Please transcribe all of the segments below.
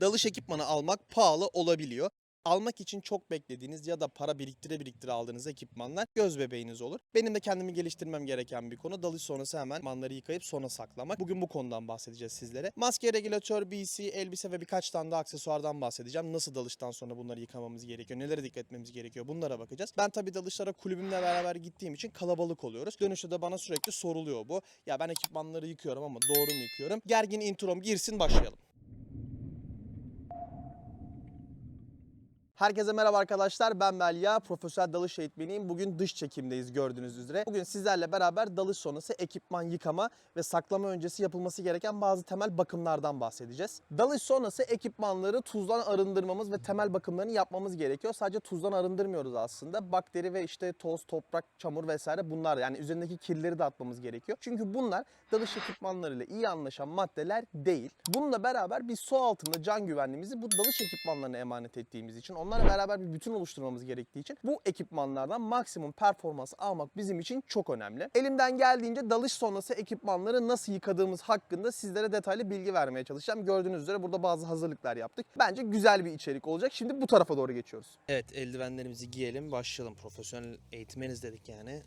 dalış ekipmanı almak pahalı olabiliyor. Almak için çok beklediğiniz ya da para biriktire biriktire aldığınız ekipmanlar göz bebeğiniz olur. Benim de kendimi geliştirmem gereken bir konu. Dalış sonrası hemen ekipmanları yıkayıp sonra saklamak. Bugün bu konudan bahsedeceğiz sizlere. Maske, regülatör, BC, elbise ve birkaç tane de aksesuardan bahsedeceğim. Nasıl dalıştan sonra bunları yıkamamız gerekiyor, nelere dikkat etmemiz gerekiyor bunlara bakacağız. Ben tabii dalışlara kulübümle beraber gittiğim için kalabalık oluyoruz. Dönüşte de bana sürekli soruluyor bu. Ya ben ekipmanları yıkıyorum ama doğru mu yıkıyorum? Gergin introm girsin başlayalım. Herkese merhaba arkadaşlar. Ben Belya. Profesyonel dalış eğitmeniyim. Bugün dış çekimdeyiz gördüğünüz üzere. Bugün sizlerle beraber dalış sonrası ekipman yıkama ve saklama öncesi yapılması gereken bazı temel bakımlardan bahsedeceğiz. Dalış sonrası ekipmanları tuzdan arındırmamız ve temel bakımlarını yapmamız gerekiyor. Sadece tuzdan arındırmıyoruz aslında. Bakteri ve işte toz, toprak, çamur vesaire bunlar yani üzerindeki kirleri de atmamız gerekiyor. Çünkü bunlar dalış ekipmanlarıyla iyi anlaşan maddeler değil. Bununla beraber biz su altında can güvenliğimizi bu dalış ekipmanlarına emanet ettiğimiz için onlarla beraber bir bütün oluşturmamız gerektiği için bu ekipmanlardan maksimum performans almak bizim için çok önemli. Elimden geldiğince dalış sonrası ekipmanları nasıl yıkadığımız hakkında sizlere detaylı bilgi vermeye çalışacağım. Gördüğünüz üzere burada bazı hazırlıklar yaptık. Bence güzel bir içerik olacak. Şimdi bu tarafa doğru geçiyoruz. Evet eldivenlerimizi giyelim başlayalım. Profesyonel eğitmeniz dedik yani.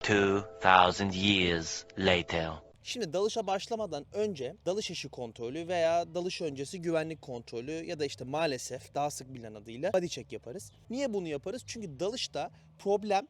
2000 years later. Şimdi dalışa başlamadan önce dalış işi kontrolü veya dalış öncesi güvenlik kontrolü ya da işte maalesef daha sık bilinen adıyla body check yaparız. Niye bunu yaparız? Çünkü dalışta problem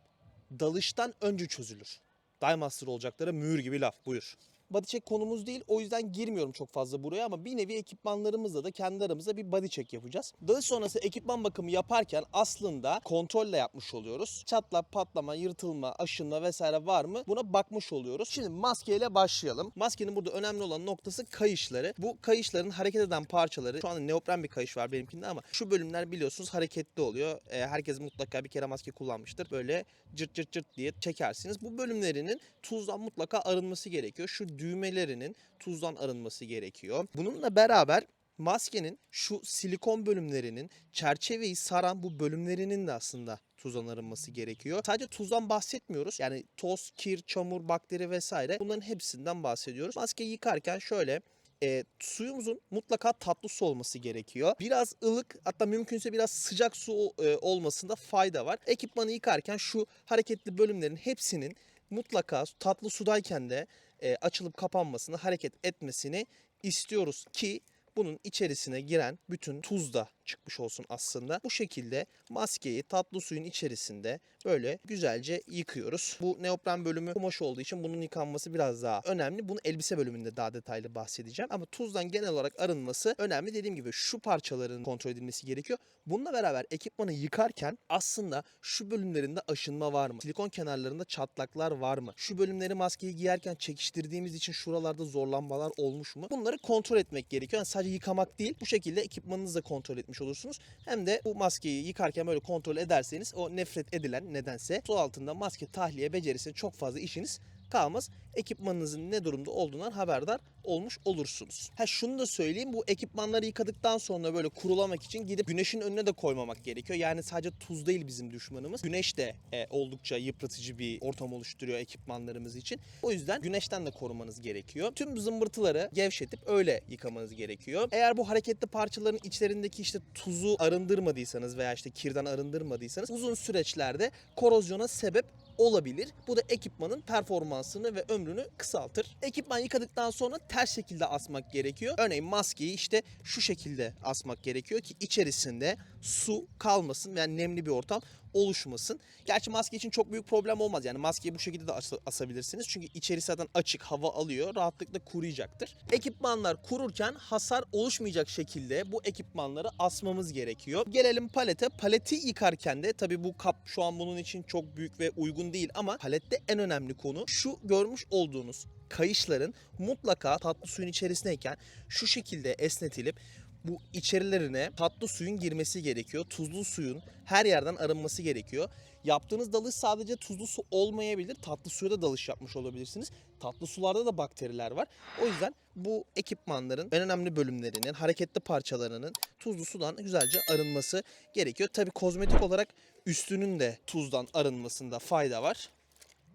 dalıştan önce çözülür. Dive Master olacaklara mühür gibi laf buyur. Body check konumuz değil o yüzden girmiyorum çok fazla buraya ama bir nevi ekipmanlarımızla da kendi aramızda bir body check yapacağız. Dalış sonrası ekipman bakımı yaparken aslında kontrolle yapmış oluyoruz. Çatlak, patlama, yırtılma, aşınma vesaire var mı buna bakmış oluyoruz. Şimdi maskeyle başlayalım. Maskenin burada önemli olan noktası kayışları. Bu kayışların hareket eden parçaları şu anda neopren bir kayış var benimkinde ama şu bölümler biliyorsunuz hareketli oluyor. Ee, herkes mutlaka bir kere maske kullanmıştır. Böyle cırt cırt cırt diye çekersiniz. Bu bölümlerinin tuzdan mutlaka arınması gerekiyor. Şu düğmelerinin tuzdan arınması gerekiyor. Bununla beraber maskenin şu silikon bölümlerinin çerçeveyi saran bu bölümlerinin de aslında tuzdan arınması gerekiyor. Sadece tuzdan bahsetmiyoruz. Yani toz, kir, çamur, bakteri vesaire bunların hepsinden bahsediyoruz. Maskeyi yıkarken şöyle e, suyumuzun mutlaka tatlı su olması gerekiyor. Biraz ılık hatta mümkünse biraz sıcak su e, olmasında fayda var. Ekipmanı yıkarken şu hareketli bölümlerin hepsinin mutlaka tatlı sudayken de e, açılıp kapanmasını, hareket etmesini istiyoruz ki bunun içerisine giren bütün tuz da çıkmış olsun aslında. Bu şekilde maskeyi tatlı suyun içerisinde böyle güzelce yıkıyoruz. Bu neopren bölümü kumaş olduğu için bunun yıkanması biraz daha önemli. Bunu elbise bölümünde daha detaylı bahsedeceğim. Ama tuzdan genel olarak arınması önemli. Dediğim gibi şu parçaların kontrol edilmesi gerekiyor. Bununla beraber ekipmanı yıkarken aslında şu bölümlerinde aşınma var mı? Silikon kenarlarında çatlaklar var mı? Şu bölümleri maskeyi giyerken çekiştirdiğimiz için şuralarda zorlanmalar olmuş mu? Bunları kontrol etmek gerekiyor. Yani sadece yıkamak değil bu şekilde ekipmanınızı da kontrol etmiş olursunuz. Hem de bu maskeyi yıkarken böyle kontrol ederseniz o nefret edilen nedense su altında maske tahliye becerisine çok fazla işiniz kalmaz. Ekipmanınızın ne durumda olduğundan haberdar olmuş olursunuz. Ha şunu da söyleyeyim bu ekipmanları yıkadıktan sonra böyle kurulamak için gidip güneşin önüne de koymamak gerekiyor. Yani sadece tuz değil bizim düşmanımız. Güneş de e, oldukça yıpratıcı bir ortam oluşturuyor ekipmanlarımız için. O yüzden güneşten de korumanız gerekiyor. Tüm zımbırtıları gevşetip öyle yıkamanız gerekiyor. Eğer bu hareketli parçaların içlerindeki işte tuzu arındırmadıysanız veya işte kirden arındırmadıysanız uzun süreçlerde korozyona sebep olabilir. Bu da ekipmanın performansını ve ömrünü kısaltır. Ekipman yıkadıktan sonra ters şekilde asmak gerekiyor. Örneğin maskeyi işte şu şekilde asmak gerekiyor ki içerisinde su kalmasın yani nemli bir ortam oluşmasın. Gerçi maske için çok büyük problem olmaz. Yani maskeyi bu şekilde de as- asabilirsiniz. Çünkü içerisi zaten açık hava alıyor. Rahatlıkla kuruyacaktır. Ekipmanlar kururken hasar oluşmayacak şekilde bu ekipmanları asmamız gerekiyor. Gelelim palete. Paleti yıkarken de tabii bu kap şu an bunun için çok büyük ve uygun değil ama palette en önemli konu şu görmüş olduğunuz kayışların mutlaka tatlı suyun içerisindeyken şu şekilde esnetilip bu içerilerine tatlı suyun girmesi gerekiyor. Tuzlu suyun her yerden arınması gerekiyor. Yaptığınız dalış sadece tuzlu su olmayabilir. Tatlı suya da dalış yapmış olabilirsiniz. Tatlı sularda da bakteriler var. O yüzden bu ekipmanların en önemli bölümlerinin, hareketli parçalarının tuzlu sudan güzelce arınması gerekiyor. Tabi kozmetik olarak üstünün de tuzdan arınmasında fayda var.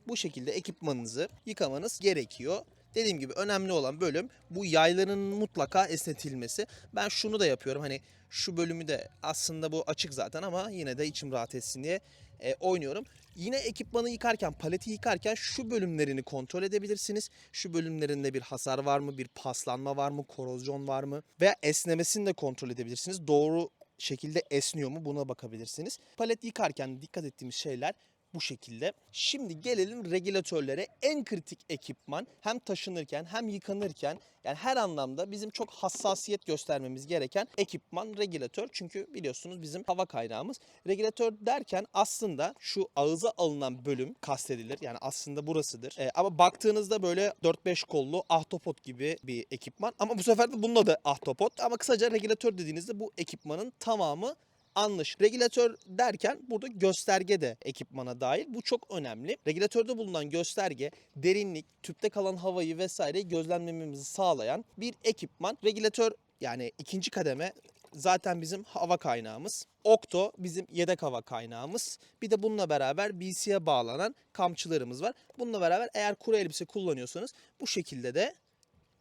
Bu şekilde ekipmanınızı yıkamanız gerekiyor. Dediğim gibi önemli olan bölüm bu yayların mutlaka esnetilmesi. Ben şunu da yapıyorum hani şu bölümü de aslında bu açık zaten ama yine de içim rahat etsin diye e, oynuyorum. Yine ekipmanı yıkarken, paleti yıkarken şu bölümlerini kontrol edebilirsiniz. Şu bölümlerinde bir hasar var mı, bir paslanma var mı, korozyon var mı veya esnemesini de kontrol edebilirsiniz. Doğru şekilde esniyor mu buna bakabilirsiniz. Palet yıkarken dikkat ettiğimiz şeyler bu şekilde. Şimdi gelelim regülatörlere. En kritik ekipman hem taşınırken hem yıkanırken yani her anlamda bizim çok hassasiyet göstermemiz gereken ekipman regülatör. Çünkü biliyorsunuz bizim hava kaynağımız. Regülatör derken aslında şu ağıza alınan bölüm kastedilir. Yani aslında burasıdır. Ee, ama baktığınızda böyle 4-5 kollu ahtapot gibi bir ekipman. Ama bu sefer de bununla da ahtapot. Ama kısaca regülatör dediğinizde bu ekipmanın tamamı anlaş. Regülatör derken burada gösterge de ekipmana dahil. Bu çok önemli. Regülatörde bulunan gösterge derinlik, tüpte kalan havayı vesaireyi gözlemlememizi sağlayan bir ekipman. Regülatör yani ikinci kademe zaten bizim hava kaynağımız. Okto bizim yedek hava kaynağımız. Bir de bununla beraber BC'ye bağlanan kamçılarımız var. Bununla beraber eğer kuru elbise kullanıyorsanız bu şekilde de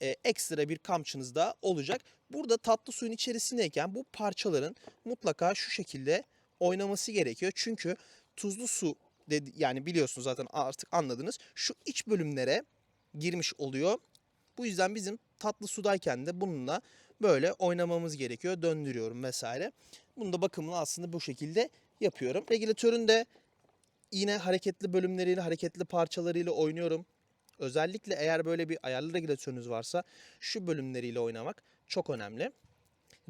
e, ekstra bir kamçınız da olacak. Burada tatlı suyun içerisindeyken bu parçaların mutlaka şu şekilde oynaması gerekiyor. Çünkü tuzlu su dedi, yani biliyorsunuz zaten artık anladınız. Şu iç bölümlere girmiş oluyor. Bu yüzden bizim tatlı sudayken de bununla böyle oynamamız gerekiyor. Döndürüyorum vesaire. Bunun da bakımını aslında bu şekilde yapıyorum. Regülatörün de yine hareketli bölümleriyle, hareketli parçalarıyla oynuyorum. Özellikle eğer böyle bir ayarlı regülatörünüz varsa şu bölümleriyle oynamak çok önemli.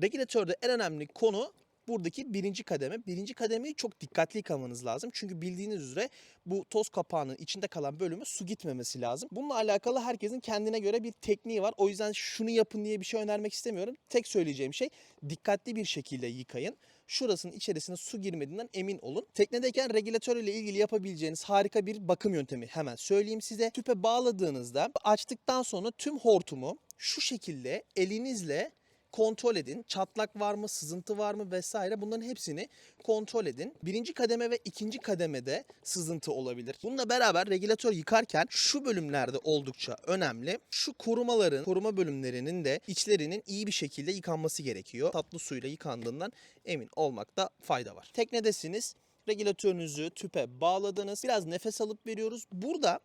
Regülatörde en önemli konu buradaki birinci kademe. Birinci kademeyi çok dikkatli yıkamanız lazım. Çünkü bildiğiniz üzere bu toz kapağının içinde kalan bölüme su gitmemesi lazım. Bununla alakalı herkesin kendine göre bir tekniği var. O yüzden şunu yapın diye bir şey önermek istemiyorum. Tek söyleyeceğim şey dikkatli bir şekilde yıkayın. Şurasının içerisine su girmediğinden emin olun. Teknedeyken regülatör ile ilgili yapabileceğiniz harika bir bakım yöntemi hemen söyleyeyim size. Tüpe bağladığınızda açtıktan sonra tüm hortumu şu şekilde elinizle kontrol edin. Çatlak var mı, sızıntı var mı vesaire bunların hepsini kontrol edin. Birinci kademe ve ikinci kademede sızıntı olabilir. Bununla beraber regülatör yıkarken şu bölümlerde oldukça önemli. Şu korumaların, koruma bölümlerinin de içlerinin iyi bir şekilde yıkanması gerekiyor. Tatlı suyla yıkandığından emin olmakta fayda var. Teknedesiniz. Regülatörünüzü tüpe bağladınız. Biraz nefes alıp veriyoruz. Burada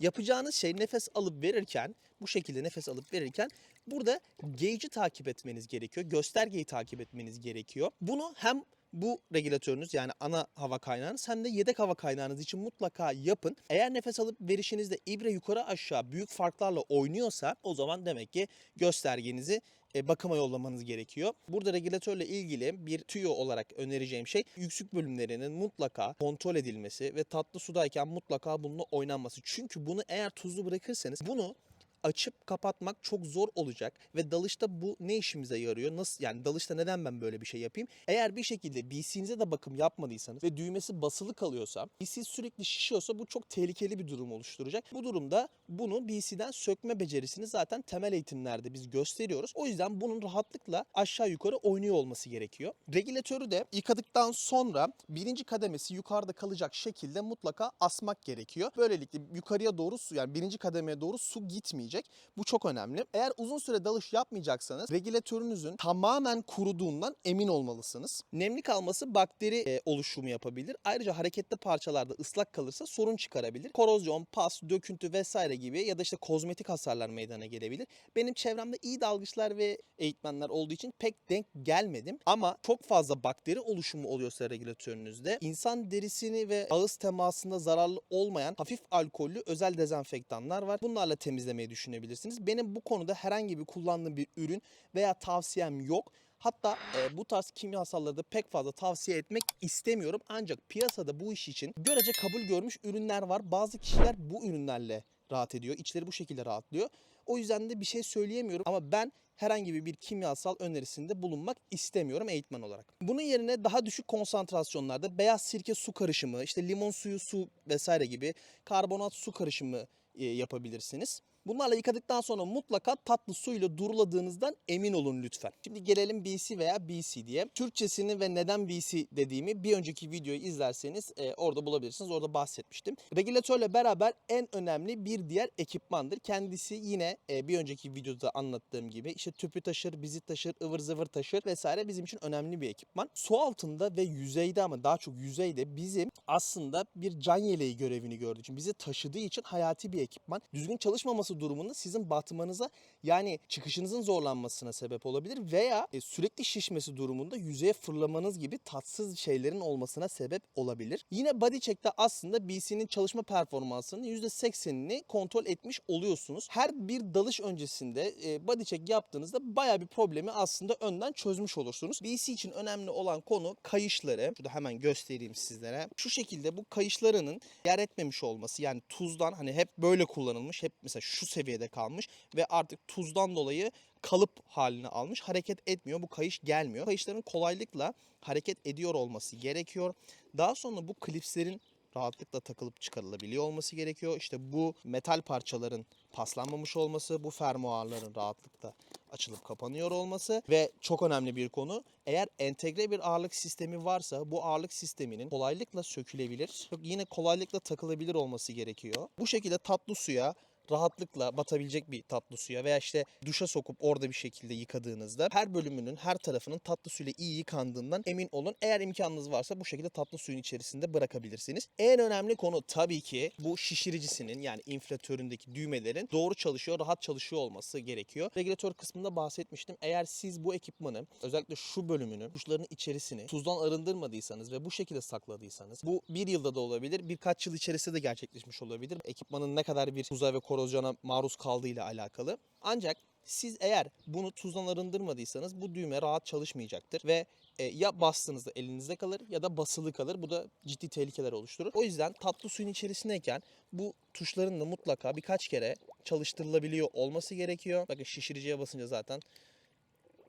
yapacağınız şey nefes alıp verirken bu şekilde nefes alıp verirken burada gauge'i takip etmeniz gerekiyor. Göstergeyi takip etmeniz gerekiyor. Bunu hem bu regülatörünüz yani ana hava kaynağınız hem de yedek hava kaynağınız için mutlaka yapın. Eğer nefes alıp verişinizde ibre yukarı aşağı büyük farklarla oynuyorsa o zaman demek ki göstergenizi bakıma yollamanız gerekiyor. Burada regülatörle ilgili bir tüyo olarak önereceğim şey yüksük bölümlerinin mutlaka kontrol edilmesi ve tatlı sudayken mutlaka bununla oynanması. Çünkü bunu eğer tuzlu bırakırsanız bunu açıp kapatmak çok zor olacak ve dalışta bu ne işimize yarıyor? Nasıl yani dalışta neden ben böyle bir şey yapayım? Eğer bir şekilde BC'nize de bakım yapmadıysanız ve düğmesi basılı kalıyorsa, BC sürekli şişiyorsa bu çok tehlikeli bir durum oluşturacak. Bu durumda bunu BC'den sökme becerisini zaten temel eğitimlerde biz gösteriyoruz. O yüzden bunun rahatlıkla aşağı yukarı oynuyor olması gerekiyor. Regülatörü de yıkadıktan sonra birinci kademesi yukarıda kalacak şekilde mutlaka asmak gerekiyor. Böylelikle yukarıya doğru su yani birinci kademeye doğru su gitmeyecek. Bu çok önemli. Eğer uzun süre dalış yapmayacaksanız regülatörünüzün tamamen kuruduğundan emin olmalısınız. Nemli kalması bakteri e, oluşumu yapabilir. Ayrıca hareketli parçalarda ıslak kalırsa sorun çıkarabilir. Korozyon, pas, döküntü vesaire gibi ya da işte kozmetik hasarlar meydana gelebilir. Benim çevremde iyi dalgıçlar ve eğitmenler olduğu için pek denk gelmedim. Ama çok fazla bakteri oluşumu oluyorsa regülatörünüzde insan derisini ve ağız temasında zararlı olmayan hafif alkollü özel dezenfektanlar var. Bunlarla temizlemeyi düşünebilirsiniz. Benim bu konuda herhangi bir kullandığım bir ürün veya tavsiyem yok. Hatta e, bu tarz kimyasalları da pek fazla tavsiye etmek istemiyorum. Ancak piyasada bu iş için görece kabul görmüş ürünler var. Bazı kişiler bu ürünlerle rahat ediyor. İçleri bu şekilde rahatlıyor. O yüzden de bir şey söyleyemiyorum ama ben herhangi bir kimyasal önerisinde bulunmak istemiyorum eğitmen olarak. Bunun yerine daha düşük konsantrasyonlarda beyaz sirke su karışımı, işte limon suyu su vesaire gibi karbonat su karışımı e, yapabilirsiniz. Bunlarla yıkadıktan sonra mutlaka tatlı suyla duruladığınızdan emin olun lütfen. Şimdi gelelim BC veya BC diye. Türkçesini ve neden BC dediğimi bir önceki videoyu izlerseniz e, orada bulabilirsiniz. Orada bahsetmiştim. Regülatörle beraber en önemli bir diğer ekipmandır. Kendisi yine e, bir önceki videoda anlattığım gibi işte tüpü taşır, bizi taşır, ıvır zıvır taşır vesaire bizim için önemli bir ekipman. Su altında ve yüzeyde ama daha çok yüzeyde bizim aslında bir can yeleği görevini gördüğü için bizi taşıdığı için hayati bir ekipman. Düzgün çalışmaması durumunda sizin batmanıza yani çıkışınızın zorlanmasına sebep olabilir veya e, sürekli şişmesi durumunda yüzeye fırlamanız gibi tatsız şeylerin olmasına sebep olabilir. Yine body check'te aslında BC'nin çalışma performansının %80'ini kontrol etmiş oluyorsunuz. Her bir dalış öncesinde e, body check yaptığınızda baya bir problemi aslında önden çözmüş olursunuz. BC için önemli olan konu kayışları. Şurada hemen göstereyim sizlere. Şu şekilde bu kayışlarının yer etmemiş olması yani tuzdan hani hep böyle kullanılmış. Hep mesela şu seviyede kalmış ve artık tuzdan dolayı kalıp halini almış. Hareket etmiyor. Bu kayış gelmiyor. Kayışların kolaylıkla hareket ediyor olması gerekiyor. Daha sonra bu klipslerin rahatlıkla takılıp çıkarılabiliyor olması gerekiyor. İşte bu metal parçaların paslanmamış olması, bu fermuarların rahatlıkla açılıp kapanıyor olması ve çok önemli bir konu eğer entegre bir ağırlık sistemi varsa bu ağırlık sisteminin kolaylıkla sökülebilir, yine kolaylıkla takılabilir olması gerekiyor. Bu şekilde tatlı suya rahatlıkla batabilecek bir tatlı suya veya işte duşa sokup orada bir şekilde yıkadığınızda her bölümünün her tarafının tatlı suyla iyi yıkandığından emin olun. Eğer imkanınız varsa bu şekilde tatlı suyun içerisinde bırakabilirsiniz. En önemli konu tabii ki bu şişiricisinin yani inflatöründeki düğmelerin doğru çalışıyor, rahat çalışıyor olması gerekiyor. Regülatör kısmında bahsetmiştim. Eğer siz bu ekipmanı özellikle şu bölümünün tuşların içerisini tuzdan arındırmadıysanız ve bu şekilde sakladıysanız bu bir yılda da olabilir, birkaç yıl içerisinde de gerçekleşmiş olabilir. Ekipmanın ne kadar bir tuza ve korozyona maruz kaldığıyla alakalı. Ancak siz eğer bunu tuzdan arındırmadıysanız bu düğme rahat çalışmayacaktır ve e, ya bastığınızda elinizde kalır ya da basılı kalır. Bu da ciddi tehlikeler oluşturur. O yüzden tatlı suyun içerisindeyken bu tuşların da mutlaka birkaç kere çalıştırılabiliyor olması gerekiyor. Bakın şişiriciye basınca zaten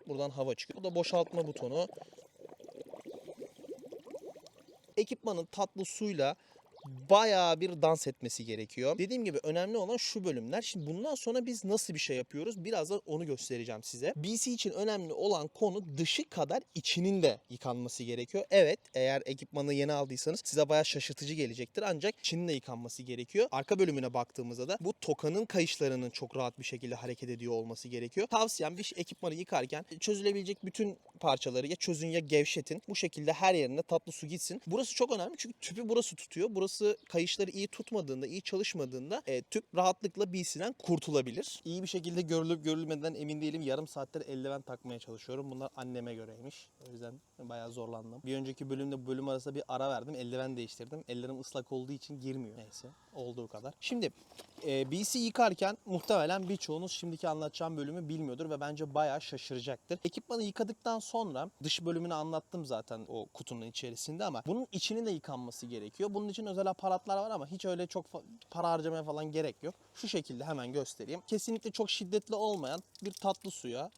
buradan hava çıkıyor. Bu da boşaltma butonu. Ekipmanın tatlı suyla bayağı bir dans etmesi gerekiyor. Dediğim gibi önemli olan şu bölümler. Şimdi bundan sonra biz nasıl bir şey yapıyoruz? Birazdan onu göstereceğim size. BC için önemli olan konu dışı kadar içinin de yıkanması gerekiyor. Evet eğer ekipmanı yeni aldıysanız size bayağı şaşırtıcı gelecektir. Ancak içinin de yıkanması gerekiyor. Arka bölümüne baktığımızda da bu tokanın kayışlarının çok rahat bir şekilde hareket ediyor olması gerekiyor. Tavsiyem bir ekipmanı yıkarken çözülebilecek bütün parçaları ya çözün ya gevşetin. Bu şekilde her yerine tatlı su gitsin. Burası çok önemli çünkü tüpü burası tutuyor. Burası kayışları iyi tutmadığında, iyi çalışmadığında e, tüp rahatlıkla BC'den kurtulabilir. İyi bir şekilde görülüp görülmeden emin değilim. Yarım saattir eldiven takmaya çalışıyorum. Bunlar anneme göreymiş. O yüzden bayağı zorlandım. Bir önceki bölümde bölüm arasında bir ara verdim. Eldiven değiştirdim. Ellerim ıslak olduğu için girmiyor. Neyse olduğu kadar. Şimdi e, BC yıkarken muhtemelen birçoğunuz şimdiki anlatacağım bölümü bilmiyordur ve bence bayağı şaşıracaktır. Ekipmanı yıkadıktan sonra dış bölümünü anlattım zaten o kutunun içerisinde ama bunun içinin de yıkanması gerekiyor. Bunun için özel aparatlar var ama hiç öyle çok para harcamaya falan gerek yok. Şu şekilde hemen göstereyim. Kesinlikle çok şiddetli olmayan bir tatlı suya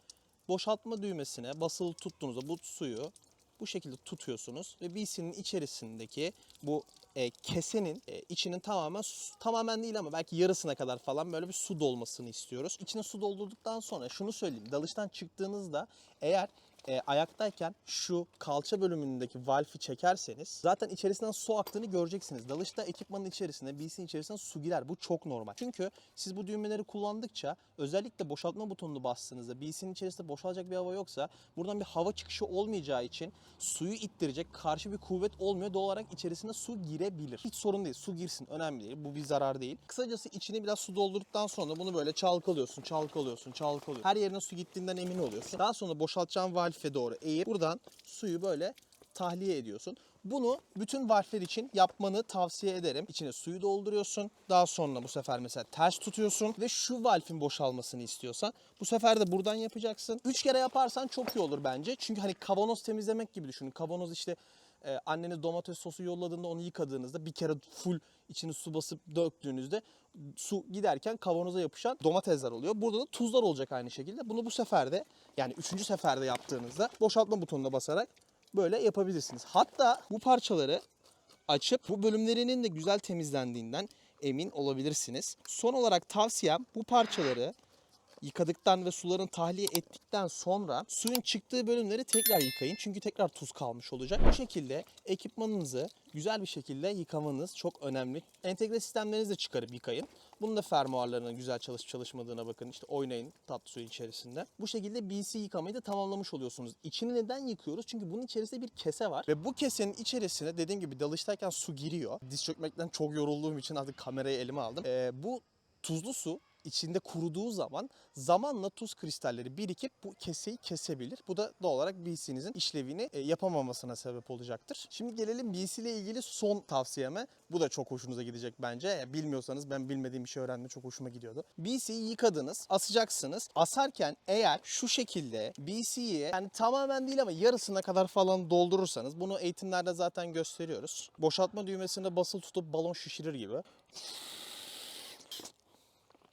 boşaltma düğmesine basılı tuttuğunuzda bu suyu bu şekilde tutuyorsunuz ve BC'nin içerisindeki bu e, kesenin e, içinin tamamen tamamen değil ama belki yarısına kadar falan böyle bir su dolmasını istiyoruz. İçine su doldurduktan sonra şunu söyleyeyim. Dalıştan çıktığınızda eğer e, ayaktayken şu kalça bölümündeki valfi çekerseniz zaten içerisinden su aktığını göreceksiniz. Dalışta ekipmanın içerisine, BC'nin içerisine su girer. Bu çok normal. Çünkü siz bu düğmeleri kullandıkça özellikle boşaltma butonunu bastığınızda BC'nin içerisinde boşalacak bir hava yoksa buradan bir hava çıkışı olmayacağı için suyu ittirecek karşı bir kuvvet olmuyor. Doğal olarak içerisine su girebilir. Hiç sorun değil. Su girsin. Önemli değil. Bu bir zarar değil. Kısacası içini biraz su doldurduktan sonra bunu böyle çalkalıyorsun, çalkalıyorsun, çalkalıyorsun. Her yerine su gittiğinden emin oluyorsun. Daha sonra boşaltacağın valfe doğru eğip buradan suyu böyle tahliye ediyorsun. Bunu bütün valfler için yapmanı tavsiye ederim. İçine suyu dolduruyorsun. Daha sonra bu sefer mesela ters tutuyorsun ve şu valfin boşalmasını istiyorsan bu sefer de buradan yapacaksın. Üç kere yaparsan çok iyi olur bence. Çünkü hani kavanoz temizlemek gibi düşünün. Kavanoz işte e, anneniz domates sosu yolladığında onu yıkadığınızda bir kere full içini su basıp döktüğünüzde su giderken kavanoza yapışan domatesler oluyor. Burada da tuzlar olacak aynı şekilde. Bunu bu sefer de yani üçüncü seferde yaptığınızda boşaltma butonuna basarak böyle yapabilirsiniz. Hatta bu parçaları açıp bu bölümlerinin de güzel temizlendiğinden emin olabilirsiniz. Son olarak tavsiyem bu parçaları yıkadıktan ve suların tahliye ettikten sonra suyun çıktığı bölümleri tekrar yıkayın. Çünkü tekrar tuz kalmış olacak. Bu şekilde ekipmanınızı güzel bir şekilde yıkamanız çok önemli. Entegre sistemlerinizi de çıkarıp yıkayın. Bunun da fermuarlarının güzel çalışıp çalışmadığına bakın. İşte oynayın tatlı suyun içerisinde. Bu şekilde BC yıkamayı da tamamlamış oluyorsunuz. İçini neden yıkıyoruz? Çünkü bunun içerisinde bir kese var. Ve bu kesenin içerisine dediğim gibi dalıştayken su giriyor. Diz çökmekten çok yorulduğum için artık kamerayı elime aldım. Ee, bu tuzlu su içinde kuruduğu zaman zamanla tuz kristalleri birikip bu keseyi kesebilir. Bu da doğal olarak BC'nizin işlevini e, yapamamasına sebep olacaktır. Şimdi gelelim BC ile ilgili son tavsiyeme. Bu da çok hoşunuza gidecek bence. Bilmiyorsanız ben bilmediğim bir şey öğrenme çok hoşuma gidiyordu. BC'yi yıkadınız, asacaksınız. Asarken eğer şu şekilde BC'yi yani tamamen değil ama yarısına kadar falan doldurursanız bunu eğitimlerde zaten gösteriyoruz. Boşaltma düğmesine basılı tutup balon şişirir gibi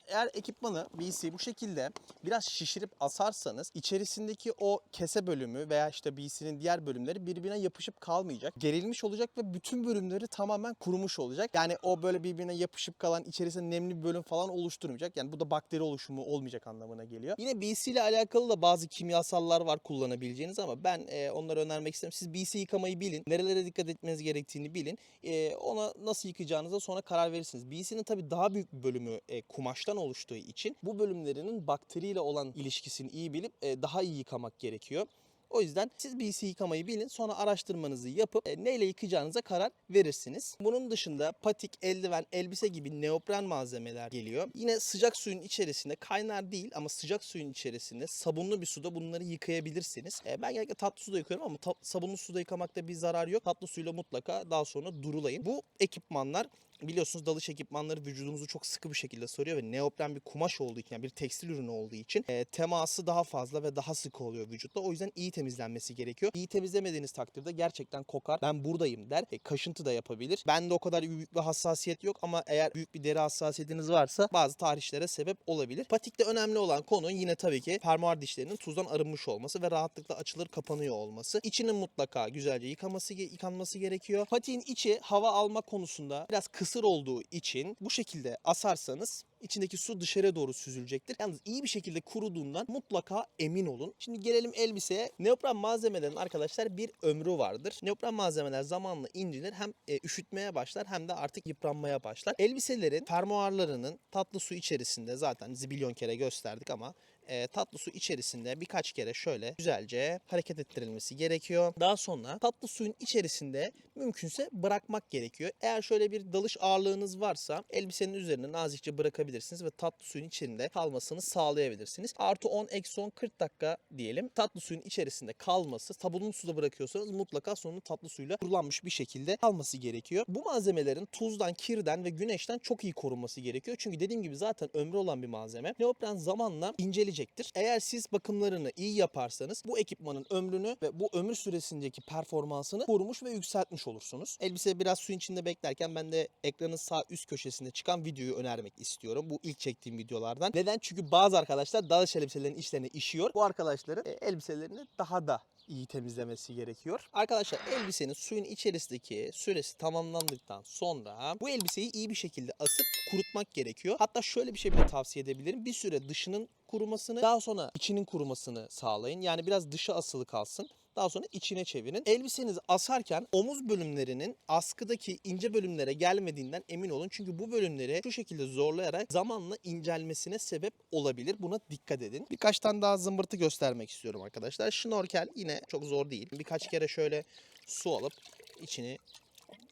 eğer ekipmanı BC bu şekilde biraz şişirip asarsanız içerisindeki o kese bölümü veya işte BC'nin diğer bölümleri birbirine yapışıp kalmayacak. Gerilmiş olacak ve bütün bölümleri tamamen kurumuş olacak. Yani o böyle birbirine yapışıp kalan içerisinde nemli bir bölüm falan oluşturmayacak. Yani bu da bakteri oluşumu olmayacak anlamına geliyor. Yine BC ile alakalı da bazı kimyasallar var kullanabileceğiniz ama ben e, onları önermek isterim. Siz BC yıkamayı bilin. Nerelere dikkat etmeniz gerektiğini bilin. E, ona nasıl yıkayacağınıza sonra karar verirsiniz. BC'nin tabii daha büyük bir bölümü e, kumaştan oluştuğu için bu bölümlerinin bakteriyle olan ilişkisini iyi bilip e, daha iyi yıkamak gerekiyor. O yüzden siz BC yıkamayı bilin sonra araştırmanızı yapıp e, neyle yıkayacağınıza karar verirsiniz. Bunun dışında patik, eldiven, elbise gibi neopren malzemeler geliyor. Yine sıcak suyun içerisinde kaynar değil ama sıcak suyun içerisinde sabunlu bir suda bunları yıkayabilirsiniz. E, ben genellikle tatlı suda yıkıyorum ama ta- sabunlu suda yıkamakta bir zarar yok. Tatlı suyla mutlaka daha sonra durulayın. Bu ekipmanlar biliyorsunuz dalış ekipmanları vücudumuzu çok sıkı bir şekilde sarıyor ve neopren bir kumaş olduğu için yani bir tekstil ürünü olduğu için e, teması daha fazla ve daha sık oluyor vücutta. O yüzden iyi temizlenmesi gerekiyor. İyi temizlemediğiniz takdirde gerçekten kokar. Ben buradayım der. E, kaşıntı da yapabilir. Bende o kadar büyük bir hassasiyet yok ama eğer büyük bir deri hassasiyetiniz varsa bazı tahrişlere sebep olabilir. Patikte önemli olan konu yine tabii ki fermuar dişlerinin tuzdan arınmış olması ve rahatlıkla açılır kapanıyor olması. İçinin mutlaka güzelce yıkaması yıkanması gerekiyor. Patiğin içi hava alma konusunda biraz kısır olduğu için bu şekilde asarsanız içindeki su dışarıya doğru süzülecektir. Yalnız iyi bir şekilde kuruduğundan mutlaka emin olun. Şimdi gelelim elbiseye. Neopren malzemelerin arkadaşlar bir ömrü vardır. Neopren malzemeler zamanla incinir. Hem e, üşütmeye başlar hem de artık yıpranmaya başlar. Elbiselerin fermuarlarının tatlı su içerisinde zaten zibilyon kere gösterdik ama e, tatlı su içerisinde birkaç kere şöyle güzelce hareket ettirilmesi gerekiyor. Daha sonra tatlı suyun içerisinde mümkünse bırakmak gerekiyor. Eğer şöyle bir dalış ağırlığınız varsa elbisenin üzerine nazikçe bırakabilirsiniz ve tatlı suyun içinde kalmasını sağlayabilirsiniz. Artı 10 eksi 10 40 dakika diyelim. Tatlı suyun içerisinde kalması sabunlu suda bırakıyorsanız mutlaka sonunu tatlı suyla kurulanmış bir şekilde kalması gerekiyor. Bu malzemelerin tuzdan, kirden ve güneşten çok iyi korunması gerekiyor. Çünkü dediğim gibi zaten ömrü olan bir malzeme. Neopren zamanla inceleyecektir. Eğer siz bakımlarını iyi yaparsanız bu ekipmanın ömrünü ve bu ömür süresindeki performansını korumuş ve yükseltmiş olursunuz. Elbise biraz suyun içinde beklerken ben de ekranın sağ üst köşesinde çıkan videoyu önermek istiyorum. Bu ilk çektiğim videolardan. Neden? Çünkü bazı arkadaşlar dalış elbiselerinin içlerine işiyor. Bu arkadaşların e, elbiselerini daha da iyi temizlemesi gerekiyor. Arkadaşlar elbisenin suyun içerisindeki süresi tamamlandıktan sonra bu elbiseyi iyi bir şekilde asıp kurutmak gerekiyor. Hatta şöyle bir şey bile tavsiye edebilirim. Bir süre dışının kurumasını daha sonra içinin kurumasını sağlayın. Yani biraz dışı asılı kalsın. Daha sonra içine çevirin. Elbisenizi asarken omuz bölümlerinin askıdaki ince bölümlere gelmediğinden emin olun. Çünkü bu bölümleri şu şekilde zorlayarak zamanla incelmesine sebep olabilir. Buna dikkat edin. Birkaç tane daha zımbırtı göstermek istiyorum arkadaşlar. Şnorkel yine çok zor değil. Birkaç kere şöyle su alıp içini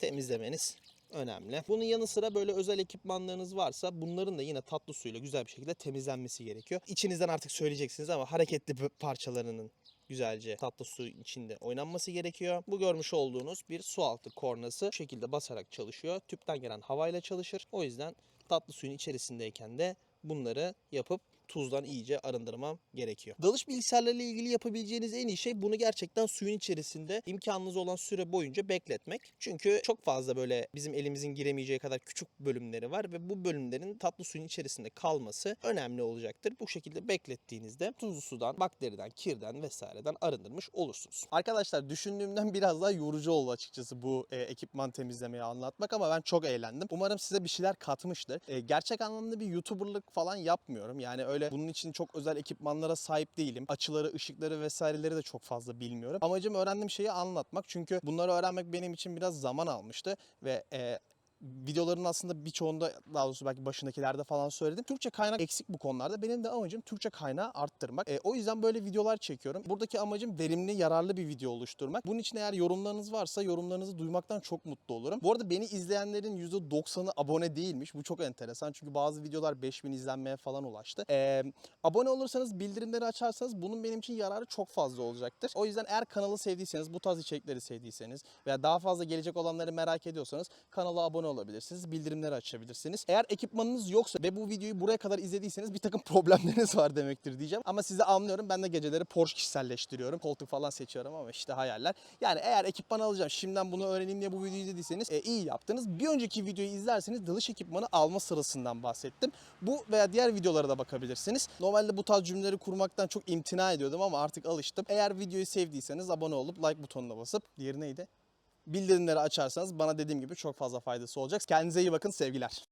temizlemeniz önemli. Bunun yanı sıra böyle özel ekipmanlarınız varsa bunların da yine tatlı suyla güzel bir şekilde temizlenmesi gerekiyor. İçinizden artık söyleyeceksiniz ama hareketli parçalarının güzelce tatlı suyun içinde oynanması gerekiyor. Bu görmüş olduğunuz bir su altı kornası bu şekilde basarak çalışıyor. Tüpten gelen havayla çalışır. O yüzden tatlı suyun içerisindeyken de bunları yapıp tuzdan iyice arındırmam gerekiyor. Dalış bilgisayarlarıyla ilgili yapabileceğiniz en iyi şey bunu gerçekten suyun içerisinde imkanınız olan süre boyunca bekletmek. Çünkü çok fazla böyle bizim elimizin giremeyeceği kadar küçük bölümleri var ve bu bölümlerin tatlı suyun içerisinde kalması önemli olacaktır. Bu şekilde beklettiğinizde tuzlu sudan, bakteriden, kirden vesaireden arındırmış olursunuz. Arkadaşlar düşündüğümden biraz daha yorucu oldu açıkçası bu e, ekipman temizlemeyi anlatmak ama ben çok eğlendim. Umarım size bir şeyler katmıştır. E, gerçek anlamda bir YouTuber'lık falan yapmıyorum. Yani öyle bunun için çok özel ekipmanlara sahip değilim. Açıları, ışıkları vesaireleri de çok fazla bilmiyorum. Amacım öğrendiğim şeyi anlatmak. Çünkü bunları öğrenmek benim için biraz zaman almıştı ve e, videoların aslında birçoğunda daha doğrusu belki başındakilerde falan söyledim. Türkçe kaynak eksik bu konularda. Benim de amacım Türkçe kaynağı arttırmak. E, o yüzden böyle videolar çekiyorum. Buradaki amacım verimli, yararlı bir video oluşturmak. Bunun için eğer yorumlarınız varsa yorumlarınızı duymaktan çok mutlu olurum. Bu arada beni izleyenlerin %90'ı abone değilmiş. Bu çok enteresan çünkü bazı videolar 5000 izlenmeye falan ulaştı. E, abone olursanız, bildirimleri açarsanız bunun benim için yararı çok fazla olacaktır. O yüzden eğer kanalı sevdiyseniz, bu tarz içerikleri sevdiyseniz veya daha fazla gelecek olanları merak ediyorsanız kanala abone olabilirsiniz, bildirimleri açabilirsiniz. Eğer ekipmanınız yoksa ve bu videoyu buraya kadar izlediyseniz bir takım problemleriniz var demektir diyeceğim. Ama sizi anlıyorum. Ben de geceleri Porsche kişiselleştiriyorum. Koltuk falan seçiyorum ama işte hayaller. Yani eğer ekipman alacağım, şimdiden bunu öğreneyim diye bu videoyu izlediyseniz e, iyi yaptınız. Bir önceki videoyu izlerseniz dalış ekipmanı alma sırasından bahsettim. Bu veya diğer videolara da bakabilirsiniz. Normalde bu tarz cümleleri kurmaktan çok imtina ediyordum ama artık alıştım. Eğer videoyu sevdiyseniz abone olup like butonuna basıp diğeri neydi? Bildirimleri açarsanız bana dediğim gibi çok fazla faydası olacak. Kendinize iyi bakın sevgiler.